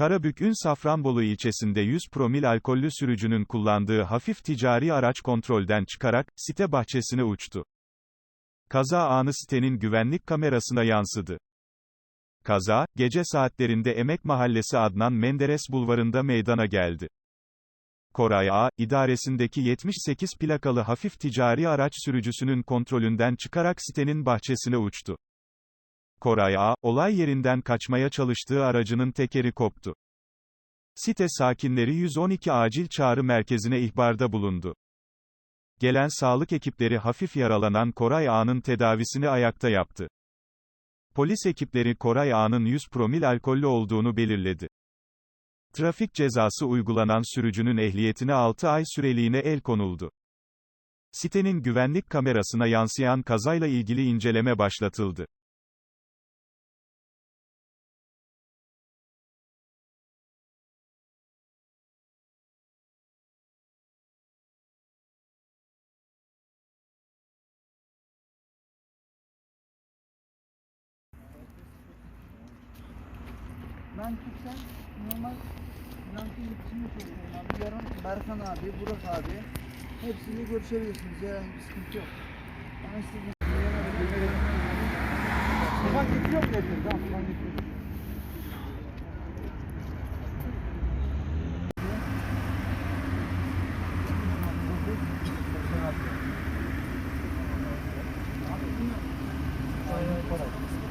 Karabük Ün Safranbolu ilçesinde 100 promil alkollü sürücünün kullandığı hafif ticari araç kontrolden çıkarak, site bahçesine uçtu. Kaza anı sitenin güvenlik kamerasına yansıdı. Kaza, gece saatlerinde Emek Mahallesi Adnan Menderes Bulvarı'nda meydana geldi. Koray A, idaresindeki 78 plakalı hafif ticari araç sürücüsünün kontrolünden çıkarak sitenin bahçesine uçtu. Koray A, olay yerinden kaçmaya çalıştığı aracının tekeri koptu. Site sakinleri 112 acil çağrı merkezine ihbarda bulundu. Gelen sağlık ekipleri hafif yaralanan Koray A'nın tedavisini ayakta yaptı. Polis ekipleri Koray A'nın 100 promil alkollü olduğunu belirledi. Trafik cezası uygulanan sürücünün ehliyetine 6 ay süreliğine el konuldu. Sitenin güvenlik kamerasına yansıyan kazayla ilgili inceleme başlatıldı. Ben Türk'ten normal ranking yetişimi söylüyorum abi. Yarın Berkan abi, Burak abi hepsini görüşebilirsiniz. Herhangi bir sıkıntı yok. Ben istediğiniz Bak getiriyor mu getiriyor? Tamam, ben getiriyorum. Aynen kolay.